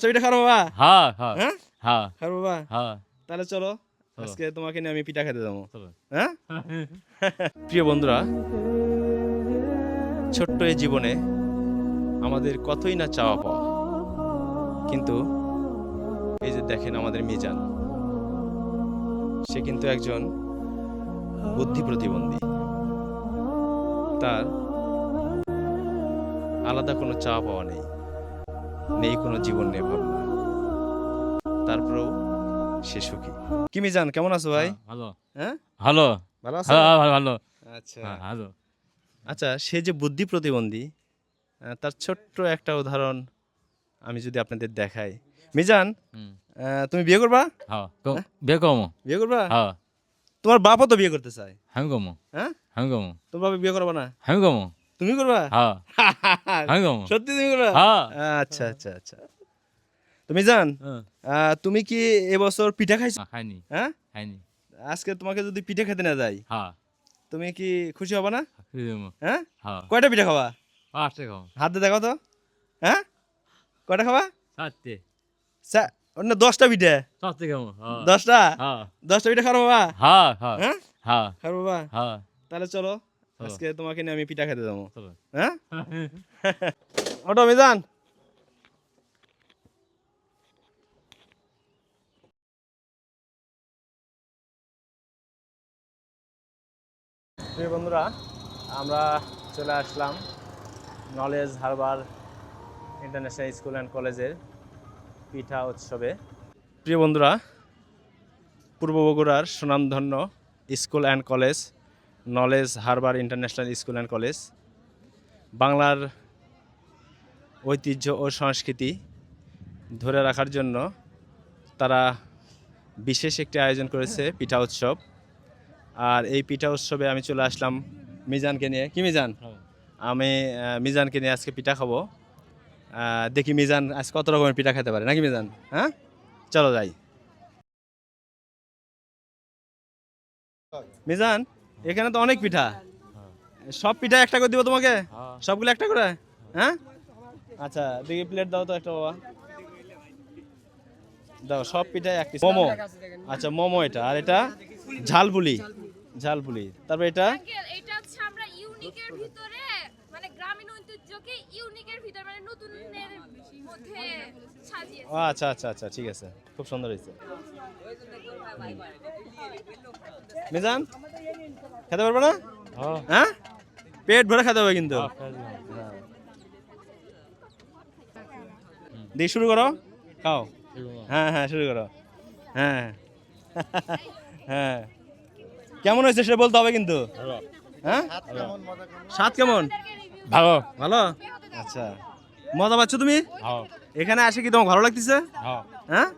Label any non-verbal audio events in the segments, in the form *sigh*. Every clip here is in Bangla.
পিঠা খাব বাবা। হ্যাঁ? হ্যাঁ হ্যাঁ খাব বাবা। হ্যাঁ তাহলে চলো। আজকে তোমাকে নিয়ে আমি পিঠা খেতে যাব। চলো। হ্যাঁ? *laughs* প্রিয় বন্ধুরা ছোট্ট এই জীবনে আমাদের কতই না চাওয়া পাওয়া কিন্তু এই যে দেখেন আমাদের মিজান সে কিন্তু একজন বুদ্ধি প্রতিবন্ধী। তার আলাদা কোনো চাওয়া পাওয়া নেই। নেই কোনো জীবন নেই ভাবনা তারপরেও সে সুখী। কি মিজান কেমন আছো ভাই? ভালো। হ্যাঁ? ভালো। ভালো আছো? হ্যাঁ ভালো ভালো। আচ্ছা। হ্যাঁ ভালো। আচ্ছা সে যে বুদ্ধি প্রতিবন্ধী তার ছোট্ট একটা উদাহরণ আমি যদি আপনাদের দেখাই। মিজান তুমি বিয়ে করবা? হ্যাঁ বিয়ে কমো বিয়ে করবা? হ্যাঁ। তোমার বাপও তো বিয়ে করতে চায়। আমি কমো হ্যাঁ? আমি কমো তোমার বাবা বিয়ে করবা না? আমি কমো তুমি করবা? হ্যাঁ। *laughs* আমি কমো সত্যি তুমি করবা? হ্যাঁ। আচ্ছা আচ্ছা আচ্ছা। তো মিজান হ্যাঁ। তুমি কি এবছর পিঠা খাইছো? খাইনি। হ্যাঁ? খাইনি। আজকে তোমাকে যদি পিঠা খেতে না যাই হ্যাঁ। তুমি কি খুশি হবা না? হ্যাঁ? হ্যাঁ। কয়টা পিঠা খাবা? পাঁচটা কম হাত দেখো তো। হ্যাঁ? কয়টা খাবা? চারটে। অন্য দশটা পিঠা। চারটে কমো হ্যাঁ। দশটা? হ্যাঁ। দশটা পিঠা খাব বাবা? হ্যাঁ হ্যাঁ। হ্যাঁ? খাব বাবা? হ্যাঁ। তাহলে চলো। আজকে তোমাকে নিয়ে আমি পিঠা খেতে যাব। হ্যাঁ? *laughs* ওটো মিজান। প্রিয় বন্ধুরা আমরা চলে আসলাম Knowledge Harbour International School and কলেজের পিঠা উৎসবে। প্রিয় বন্ধুরা পূর্ব বগুড়ার সুনামধন্য school and college Knowledge Harbour International School and College বাংলার ঐতিহ্য ও সংস্কৃতি ধরে রাখার জন্য তারা বিশেষ একটি আয়োজন করেছে পিঠা উৎসব। আর এই পিঠা উৎসবে আমি চলে আসলাম মিজানকে নিয়ে। কি মিজান? হ্যাঁ। আমি মিজানকে নিয়ে আজকে পিঠা খাব। দেখি মিজান আজ কত রকমের পিঠা খেতে পারে। নাকি মিজান? হ্যাঁ? চলো যাই। মিজান? এখানে তো অনেক পিঠা। সব পিঠা একটা করে দিব তোমাকে? হ্যাঁ। সবগুলো একটা করে? হ্যাঁ? আচ্ছা দেখি প্লেট দাও তো একটা বাবা। দাও সব পিঠা এক পিস মোমো। আচ্ছা মোমো এটা। আর এটা ঝালপুলি। ঝালপুলি। তারপর এটা? গ্রামীণ ঐতিহ্যকে ইউনিকের ভিতরে মানে নতুনের মধ্যে সাজিয়েছে। ও আচ্ছা আচ্ছা আচ্ছা ঠিক আছে। খুব সুন্দর হয়েছে। মিজান খেতে পারবে না? হ্যাঁ। হ্যাঁ? পেট ভরে খেতে হবে কিন্তু। হ্যাঁ দিয়ে শুরু করো। খাও। হ্যাঁ হ্যাঁ শুরু করো। হ্যাঁ। হ্যাঁ। কেমন হয়েছে সেটা বলতে হবে কিন্তু। হ্যাঁ? স্বাদ কেমন? ভালো। ভালো? আচ্ছা। মজা পাচ্ছ তুমি? হ্যাঁ। এখানে আসে কি তোমার ভালো লাগতেছে? হ্যাঁ। হ্যাঁ?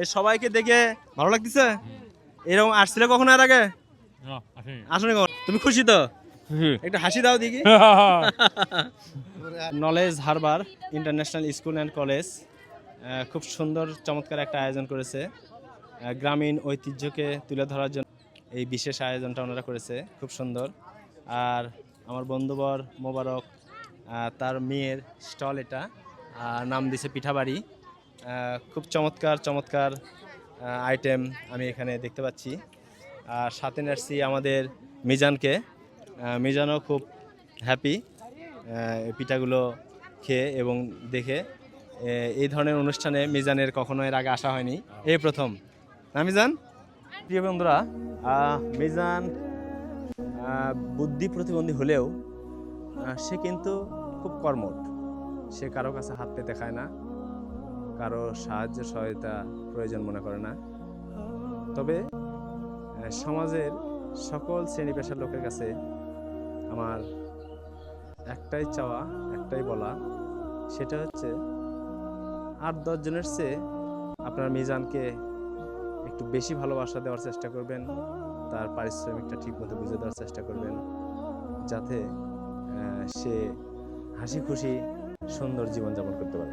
এই সবাইকে দেখে ভালো লাগতেছে? এরকম আসছিলে কখনো এর আগে? আসলে তুমি খুশি তো? একটু হাসি দাও দেখি। Knowledge Harbour International School and College খুব সুন্দর চমৎকার একটা আয়োজন করেছে। গ্রামীণ ঐতিহ্যকে তুলে ধরার জন্য এই বিশেষ আয়োজনটা ওনারা করেছে খুব সুন্দর। আর আমার বন্ধুবর মোবারক তার মেয়ের স্টল এটা নাম দিছে পিঠাবাড়ি। খুব চমৎকার চমৎকার আইটেম আমি এখানে দেখতে পাচ্ছি। আর সাথে নার্সি আমাদের মিজানকে। মিজানও খুব হ্যাপি পিঠাগুলো খেয়ে এবং দেখে। এই ধরনের অনুষ্ঠানে মিজানের কখনো এর আগে আসা হয়নি। এই প্রথম। না, মিজান? প্রিয় বন্ধুরা মিজান বুদ্ধি প্রতিবন্ধী হলেও সে কিন্তু খুব কর্মঠ। সে কারও কাছে হাত পেতে খায় না, কারও সাহায্য সহায়তা প্রয়োজন মনে করে না। তবে সমাজের সকল শ্রেণি পেশার লোকের কাছে আমার একটাই চাওয়া, একটাই বলা, সেটা হচ্ছে, আট দশজনের চেয়ে আপনার মিজানকে একটু বেশি ভালোবাসা দেওয়ার চেষ্টা করবেন, তার পারিশ্রমিকটা ঠিক মতো বুঝে দেওয়ার চেষ্টা করবেন, যাতে সে হাসি খুশি সুন্দর জীবনযাপন করতে পারে।